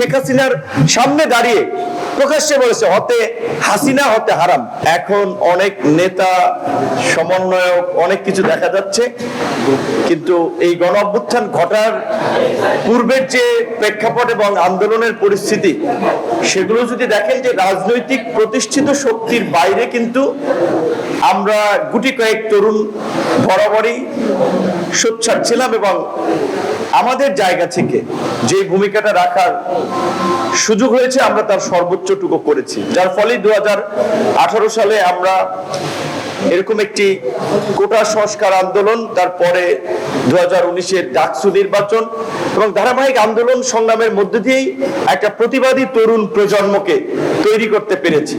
শেখ হাসিনার সামনে দাঁড়িয়ে প্রকাশ্যে বলেছে, হতে হাসিনা, হতে হারাম। এখন অনেক নেতা, সমন্বয়ক, অনেক কিছু দেখা যাচ্ছে, কিন্তু এই গণ অভ্যুত্থান ঘটার পূর্বের যে প্রেক্ষাপট এবং আন্দোলনের পরিস্থিতি, সেগুলো যদি দেখেন যে রাজনৈতিক প্রতিষ্ঠিত শক্তির বাইরে কিন্তু আমরা গুটি কয়েক তরুণ বরাবরই সোচ্চার ছিলাম এবং আমাদের জায়গা থেকে যে ভূমিকাটা রাখার সুযোগ হয়েছে আমরা তার সর্বোচ্চটুকু করেছি। যার ফলে দু সালে আমরা এরকম একটি কোটা সংস্কার আন্দোলন, তারপরে দু হাজার উনিশের ডাকসু নির্বাচন এবং ধারাবাহিক আন্দোলন সংগ্রামের মধ্যে দিয়েই একটা প্রতিবাদী তরুণ প্রজন্মকে তৈরি করতে পেরেছি,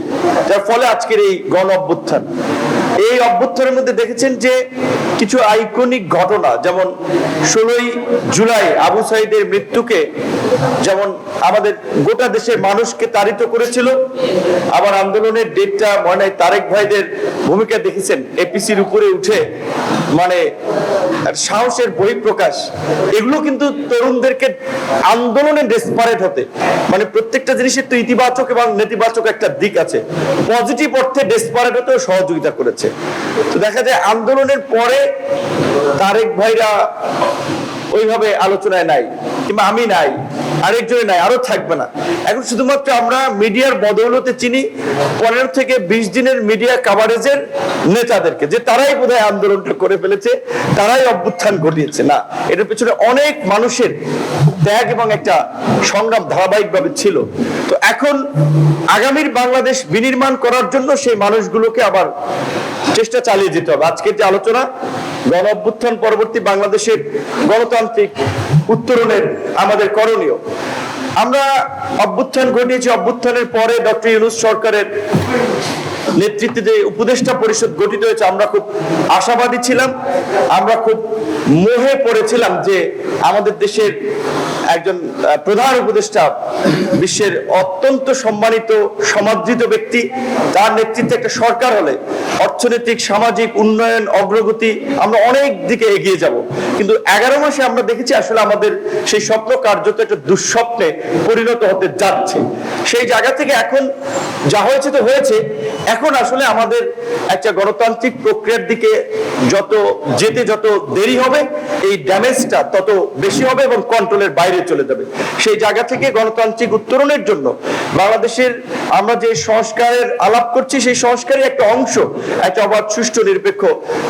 যার ফলে আজকের এই গণ অভ্যুত্থান। এই অভ্যুত্থানের মধ্যে দেখেছেন যে কিছু আইকনিক ঘটনা, যেমন ষোলোই জুলাই আবু সাইদের মৃত্যুকে, যেমন আমাদের গোটা দেশের মানুষকে তাড়িত করেছিল, আবার আন্দোলনের ডেটটা মনে তারেক ভাইদের ভূমিকা দেখেছেন, এপিসির উপরে উঠে মানে সাহসের বহিঃপ্রকাশ, এগুলো কিন্তু তরুণদেরকে আন্দোলনে ডেসপারেট হতে। মানে প্রত্যেকটা জিনিসের তো ইতিবাচক এবং নেতিবাচক একটা দিক আছে। পজিটিভ অর্থে ডেসপারেট হতেও সহযোগিতা করেছে। তো দেখা যায় আন্দোলনের পরে তারেক ভাইরা ওইভাবে আলোচনায় নাই, কিংবা আমি নাই। আরেকজনে নাই আরও থাকবে না। এখন শুধুমাত্র আমরা মিডিয়ার বদৌলতে চিনি পনেরো থেকে বিশ দিনের মিডিয়া কাভারেজের নেতাদেরকে, যে তারাই বোধহয় আন্দোলনটা করে ফেলেছে, তারাই অভ্যুত্থান ঘটিয়েছে। না, এটার পেছনে অনেক মানুষের ত্যাগ এবং একটা সংগ্রাম ধারাবাহিক ভাবে ছিল। তো এখন আগামীর বাংলাদেশ বিনির্মাণ করার জন্য সেই মানুষগুলোকে আবার চেষ্টা চালিয়ে যেতে হবে। আজকের যে আলোচনা, গণ অভ্যুত্থান পরবর্তী বাংলাদেশের গণতান্ত্রিক উত্তরণের আমাদের করণীয়। আমরা অভ্যুত্থান ঘটিয়েছি, অভ্যুত্থানের পরে ডক্টর ইউনুস সরকারের নেতৃত্বে যে উপদেষ্টা পরিষদ গঠিত হয়েছে, আমরা খুব আশাবাদী ছিলাম। আমরা খুব মোহে পড়েছিলাম যে আমাদের দেশের একজন প্রধান উপদেষ্টা বিশ্বের অত্যন্ত সম্মানিত, সমাদৃত ব্যক্তি। তার নেতৃত্বে একটা সরকার হলে অর্থনৈতিক, সামাজিক উন্নয়ন, অগ্রগতি আমরা অনেক দিকে এগিয়ে যাব। কিন্তু এগারো মাসে আমরা দেখেছি আসলে আমাদের সেই স্বপ্ন কার্যত একটা দুঃস্বপ্নে পরিণত হতে যাচ্ছে। সেই জায়গা থেকে এখন যা হয়েছে তো হয়েছে। এখন আসলে আমাদের একটা গণতান্ত্রিক প্রক্রিয়ার দিকে যত যেতে যত দেরি হবে, এই ড্যামেজটা তত বেশি হবে এবং কন্ট্রোলের বাইরে চলে যাবে। সেই জায়গা থেকে গণতান্ত্রিক উত্তরণের জন্য বাংলাদেশের আমরা যে সংস্কারের আলাপ করছি, সেই সংস্কারের একটা অংশ, একটা অবাধ, সুষ্ঠু, নিরপেক্ষ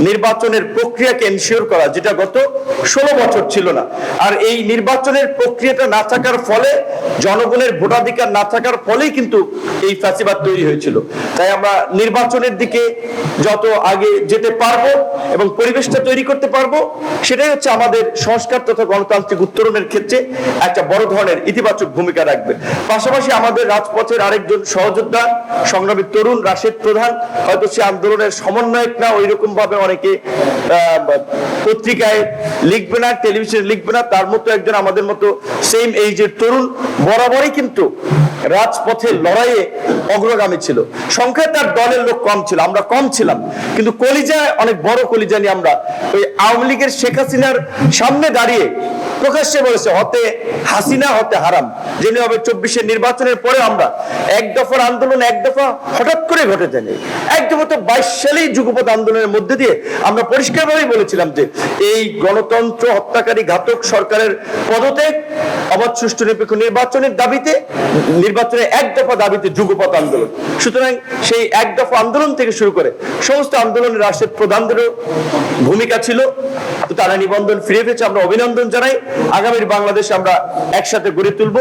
নির্বাচনের প্রক্রিয়াকে এনশিওর করা, যেটা গত ষোলো বছর ছিল না। আর এই নির্বাচনের প্রক্রিয়াটা না থাকার ফলে, জনগণের ভোটাধিকার না থাকার ফলেই কিন্তু এই ফ্যাসিবাদ তৈরি হয়েছিল। তাই আমরা নির্বাচনের দিকে যত আগে যেতে পারব এবং পরিবেশটা তৈরি করতে পারব, সেটাই হচ্ছে আমাদের সংস্কার তথা গণতান্ত্রিক উত্তরণের ক্ষেত্রে একটা বড় ধরনের ইতিবাচক ভূমিকা রাখবে। পাশাপাশি আমাদের রাজপথের আরেকজন সহযোদ্ধা, সংগ্রামী তরুণ রাশেদ প্রধান, হয়তো সে আন্দোলনের সমন্বয়ক না ওই রকম ভাবে অনেকে পত্রিকায় লিখবে না, টেলিভিশনে লিখবে না, তার মতো একজন আমাদের মতো সেম এইজের তরুণ, বরাবরই কিন্তু রাজপথের লড়াইয়ে অগ্রগামী ছিল। সংখ্যায় তার দলের লোক কম ছিল, আমরা কম ছিলাম। কিন্তু কলিজায়, অনেক বড় কলিজা নিয়ে আমরা ওই আওয়ামী লীগের শেখ হাসিনার সামনে দাঁড়িয়ে প্রকাশ্যে বলেছে হতে হাসিনা হতে হারাম। যিনি হবে চব্বিশের নির্বাচনের পরে আমরা এক দফার আন্দোলন, এক দফা হঠাৎ করে ঘটে যায়নি এক দফা তো বাইশ সালেই যুগপথ আন্দোলনের মধ্যে দিয়ে আমরা পরিষ্কারভাবেই বলেছিলাম যে এই গণতন্ত্র হত্যাকারী ঘাতক সরকারের পদত্যাগ, অবাধ সুষ্ঠু নিরপেক্ষ নির্বাচনের দাবিতে, নির্বাচনের এক দফা দাবিতে যুগপথ আন্দোলন। সুতরাং সেই এক দফা আন্দোলন থেকে শুরু করে সমস্ত আন্দোলনের রাষ্ট্রের প্রধানদেরও ভূমিকা ছিল। তো তারা নিবন্ধন ফিরে পেয়েছে। আমরা অভিনন্দন জানাই। আগামীর বাংলাদেশ আমরা একসাথে গড়ে তুলবো।